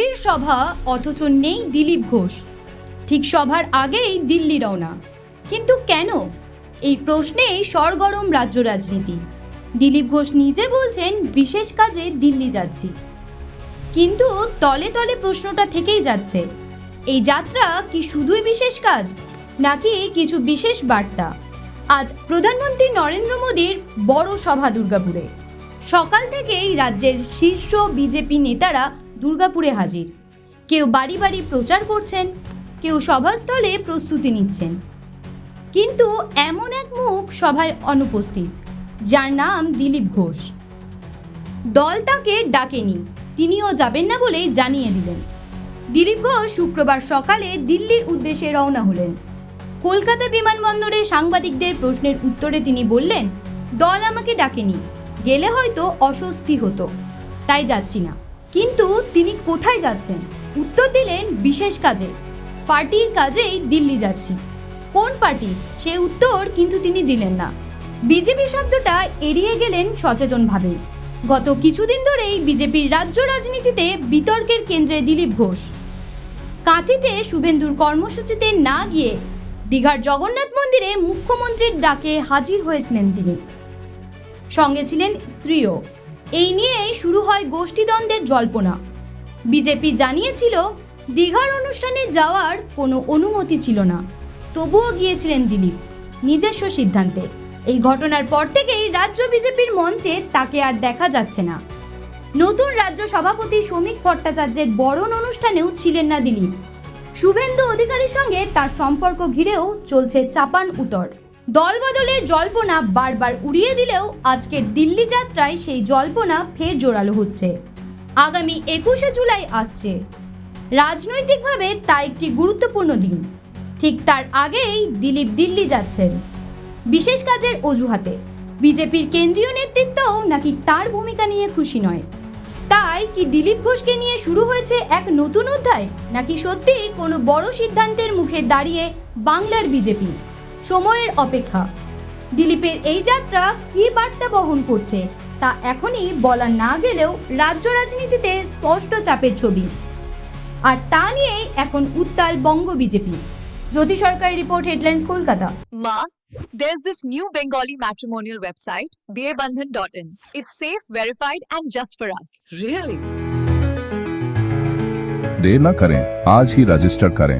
মোদির সভা অথচ নেই দিলীপ ঘোষ। ঠিক সভার আগেই দিল্লি রওনা। কিন্তু কেন? এই প্রশ্নেই সরগরম রাজ্য রাজনীতি। দিলীপ ঘোষ নিজে বলছেন, বিশেষ কাজে দিল্লি যাচ্ছি। কিন্তু তলে তলে প্রশ্নটা থেকেই যাচ্ছে। এই যাত্রা কি শুধুই বিশেষ কাজ, নাকি কিছু বিশেষ বার্তা? আজ প্রধানমন্ত্রী নরেন্দ্র মোদীর বড় সভা দুর্গাপুরে। সকাল থেকেই রাজ্যের শীর্ষ বিজেপি নেতারা দুর্গাপুরে হাজির। কেউ বাড়ি বাড়ি প্রচার করছেন, কেউ সভাস্থলে প্রস্তুতি নিচ্ছেন। কিন্তু এমন এক মুখ সভায় অনুপস্থিত, যার নাম দিলীপ ঘোষ। দল তাকে ডাকেনি, তিনিও যাবেন না বলেই জানিয়ে দিলেন। দিলীপ ঘোষ শুক্রবার সকালে দিল্লির উদ্দেশ্যে রওনা হলেন। কলকাতা বিমানবন্দরে সাংবাদিকদের প্রশ্নের উত্তরে তিনি বললেন, দল আমাকে ডাকেনি, গেলে হয়তো অস্বস্তি হতো, তাই যাচ্ছি না। কিন্তু তিনি কোথায় যাচ্ছেন? উত্তর দিলেন, বিশেষ কাজে। পার্টির কাজেই দিল্লি যাচ্ছি। কোন পার্টি? সে উত্তর কিন্তু তিনি দিলেন না। বিজেপি শব্দটা এড়িয়ে গেলেন সচেতনভাবে। গত কিছুদিন ধরেই বিজেপির রাজ্য রাজনীতিতে বিতর্কের কেন্দ্রে দিলীপ ঘোষ। কাঁথিতে শুভেন্দুর কর্মসূচিতে না গিয়ে দীঘার জগন্নাথ মন্দিরে মুখ্যমন্ত্রীর ডাকে হাজির হয়েছিলেন তিনি। সঙ্গে ছিলেন স্ত্রীও। এই নিয়েই শুরু হয় গোষ্ঠীদ্বন্দ্বের জল্পনা। বিজেপি জানিয়েছিল, দীঘার অনুষ্ঠানে যাওয়ার কোনো অনুমতি ছিল না। তবুও গিয়েছিলেন দিলীপ, নিজস্ব সিদ্ধান্তে। এই ঘটনার পর থেকেই রাজ্য বিজেপির মঞ্চে তাকে আর দেখা যাচ্ছে না। নতুন রাজ্য সভাপতি শ্রমিক ভট্টাচার্যের বরণ অনুষ্ঠানেও ছিলেন না দিলীপ। শুভেন্দু অধিকারীর সঙ্গে তার সম্পর্ক ঘিরেও চলছে চাপান উতর দলবদলের জল্পনা বারবার উড়িয়ে দিলেও আজকের দিল্লি যাত্রায় সেই জল্পনা ফের জোরালো হচ্ছে। আগামী একুশে জুলাই আসছে। রাজনৈতিকভাবে তা একটি গুরুত্বপূর্ণ দিন। ঠিক তার আগেই দিলীপ দিল্লি যাচ্ছেন। বিশেষ কাজের অজুহাতে বিজেপির কেন্দ্রীয় নেতৃত্বও নাকি তার ভূমিকা নিয়ে খুশি নয়। তাই কি দিলীপ ঘোষকে নিয়ে শুরু হয়েছে এক নতুন অধ্যায়, নাকি সত্যিই কোনো বড় সিদ্ধান্তের মুখে দাঁড়িয়ে বাংলার বিজেপি? সময়ের অপেক্ষা দিলীপের এই যাত্রা কী বার্তা বহন করছে তা এখনই বলা না গেলেও রাজ্য রাজনীতিতে স্পষ্ট চাপের ছবি আর তা নিয়েই এখন উত্তাল বঙ্গ বিজেপি জ্যোতি সরকারি report headlines Kolkata Ma, there's this new Bengali matrimonial website, dearbandhan.in. It's safe, verified, and just for us. Really? देर न करें आज ही रजिस्टर करें